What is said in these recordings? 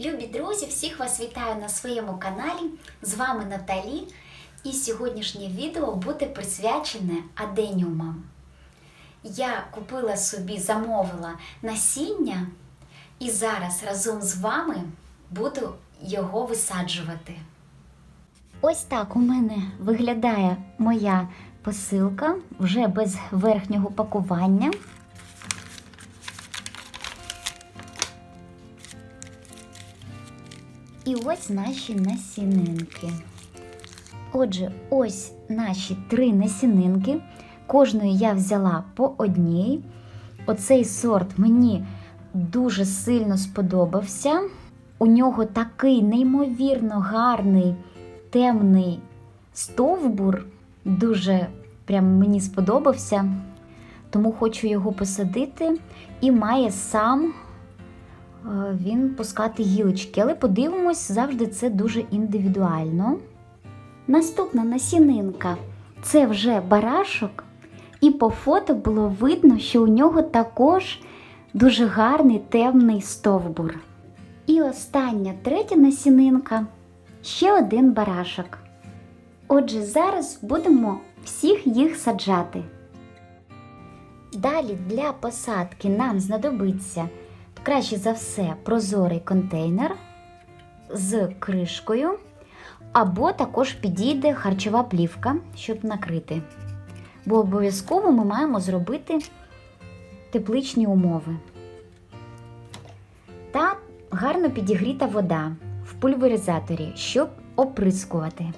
Любі друзі, всіх вас вітаю на своєму каналі. З вами Наталі. І сьогоднішнє відео буде присвячене аденіумам. Я купила собі, замовила насіння і зараз разом з вами буду його висаджувати. Ось так у мене виглядає моя посилка вже без верхнього пакування. І ось наші насінинки. Отже, ось наші три насінинки. Кожної я взяла по одній. Оцей сорт мені дуже сильно сподобався. У нього такий неймовірно гарний темний стовбур. Дуже прям мені сподобався. Тому хочу його посадити і має сам він пускати гілочки. Але подивимось, завжди це дуже індивідуально. Наступна насінинка це вже барашок, і по фото було видно, що у нього також дуже гарний темний стовбур. І остання третя насінинка ще один барашок. Отже, зараз будемо всіх їх саджати. Далі для посадки нам знадобиться краще за все прозорий контейнер з кришкою, або також підійде харчова плівка, щоб накрити. Бо обов'язково ми маємо зробити тепличні умови. Та гарно підігріта вода в пульверизаторі, щоб оприскувати.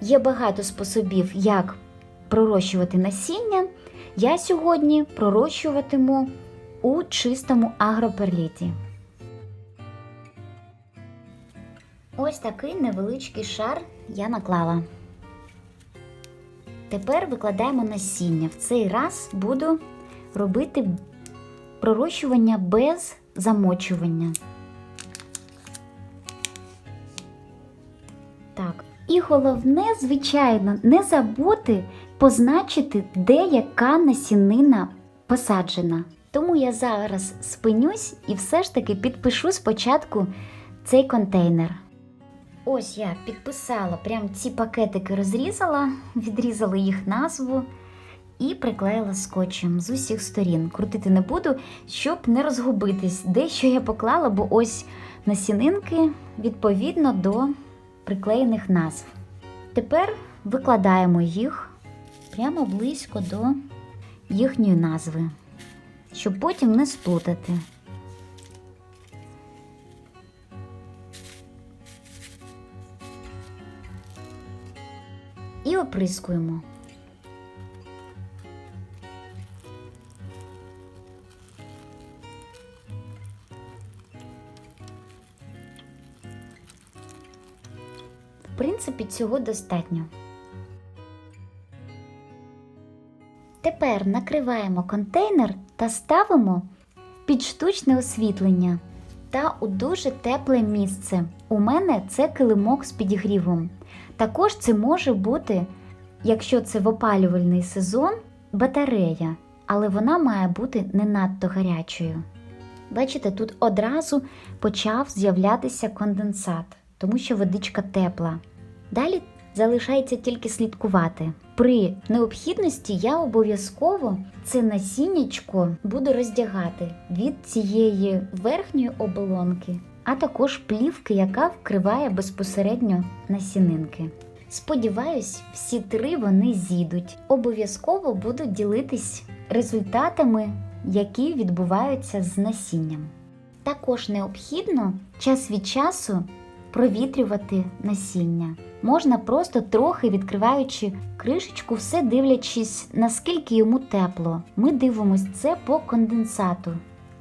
Є багато способів, як пророщувати насіння. Я сьогодні пророщуватиму у чистому агроперліті. Ось такий невеличкий шар я наклала. Тепер викладаємо насіння. В цей раз буду робити пророщування без замочування. Так. І головне, звичайно, не забути позначити, де яка насінина посаджена. Тому я зараз спинюсь і все ж таки підпишу спочатку цей контейнер. Ось я підписала, прям ці пакетики розрізала, відрізала їх назву і приклеїла скотчем з усіх сторін. Крутити не буду, щоб не розгубитись, де що я поклала, бо ось насінинки відповідно до приклеєних назв. Тепер викладаємо їх прямо близько до їхньої назви, щоб потім не сплутати. І оприскуємо. В принципі, цього достатньо. Тепер накриваємо контейнер та ставимо під штучне освітлення та у дуже тепле місце. У мене це килимок з підігрівом. Також це може бути, якщо це в опалювальний сезон, батарея, але вона має бути не надто гарячою. Бачите, тут одразу почав з'являтися конденсат, тому що водичка тепла. Далі залишається тільки слідкувати. При необхідності я обов'язково це насіннячко буду роздягати від цієї верхньої оболонки, а також плівки, яка вкриває безпосередньо насінинки. Сподіваюсь, всі три вони зійдуть. Обов'язково буду ділитись результатами, які відбуваються з насінням. Також необхідно час від часу провітрювати насіння. Можна просто трохи відкриваючи кришечку, все дивлячись, наскільки йому тепло. Ми дивимося це по конденсату,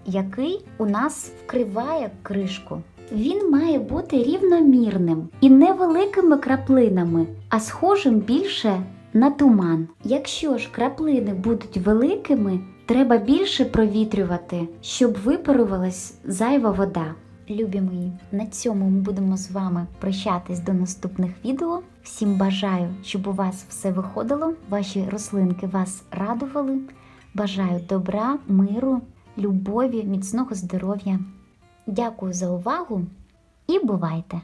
який у нас вкриває кришку. Він має бути рівномірним і невеликими краплинами, а схожим більше на туман. Якщо ж краплини будуть великими, треба більше провітрювати, щоб випарувалась зайва вода. Любі мої, на цьому ми будемо з вами прощатись до наступних відео. Всім бажаю, щоб у вас все виходило, ваші рослинки вас радували. Бажаю добра, миру, любові, міцного здоров'я. Дякую за увагу і бувайте!